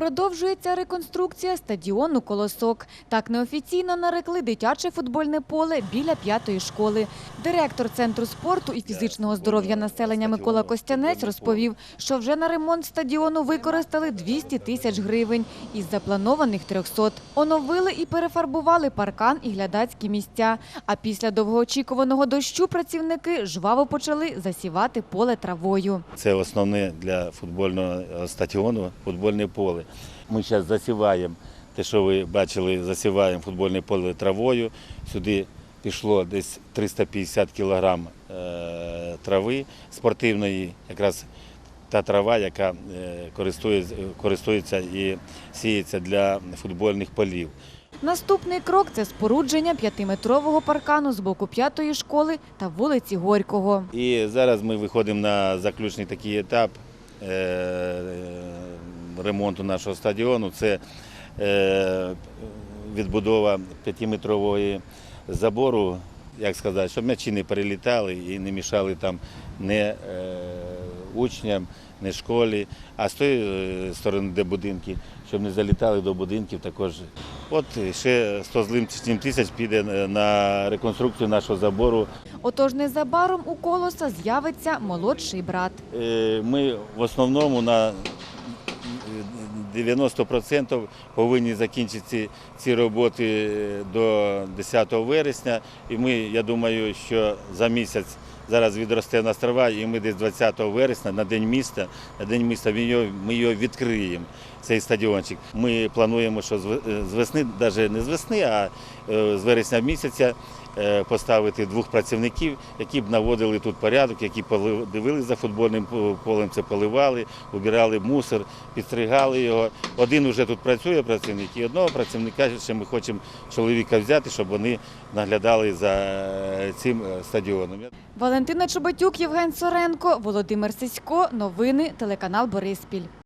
Продовжується реконструкція стадіону «Колосок». Так неофіційно нарекли дитяче футбольне поле біля п'ятої школи. Директор Центру спорту і фізичного здоров'я населення Микола Костянець розповів, що вже на ремонт стадіону використали 200 тисяч гривень із запланованих 300. Оновили і перефарбували паркан і глядацькі місця. А після довгоочікуваного дощу працівники жваво почали засівати поле травою. Це основне для футбольного стадіону футбольне поле. Ми зараз засіваємо те, що ви бачили, засіваємо футбольне поле травою. Сюди пішло десь 350 кілограм е, трави спортивної, якраз та трава, яка е, користується, і сіється для футбольних полів. Наступний крок – це спорудження п'ятиметрового паркану з боку п'ятої школи та вулиці Горького. І зараз ми виходимо на заключний такий етап е, ремонту нашого стадіону. Це е, відбудова п'ятиметрової забору, як сказати, щоб м'ячі не перелітали і не мішали там не е, учням, не школі, а з тої е, сторони, де будинки, щоб не залітали до будинків також. От ще 100 з лишнім тисяч піде на реконструкцію нашого забору Отож незабаром у колоса з'явиться молодший брат. Ми в основному на 90% повинні закінчити ці, роботи до 10 вересня. І ми, я думаю, що за місяць зараз відросте на трава, і ми десь 20 вересня на День міста, на День міста ми його, відкриємо, цей стадіончик. Ми плануємо, що з весни, навіть не з весни, а е, з вересня місяця е, поставити двох працівників, які б наводили тут порядок, які дивилися за футбольним полем, це поливали, убирали мусор, підстригали його. Один вже тут працює працівник, і одного працівника ще ми хочемо чоловіка взяти, щоб вони наглядали за е, цим е, стадіоном. Валентина Чоботюк, Євген Соренко, Володимир Сисько. Новини телеканал Бориспіль.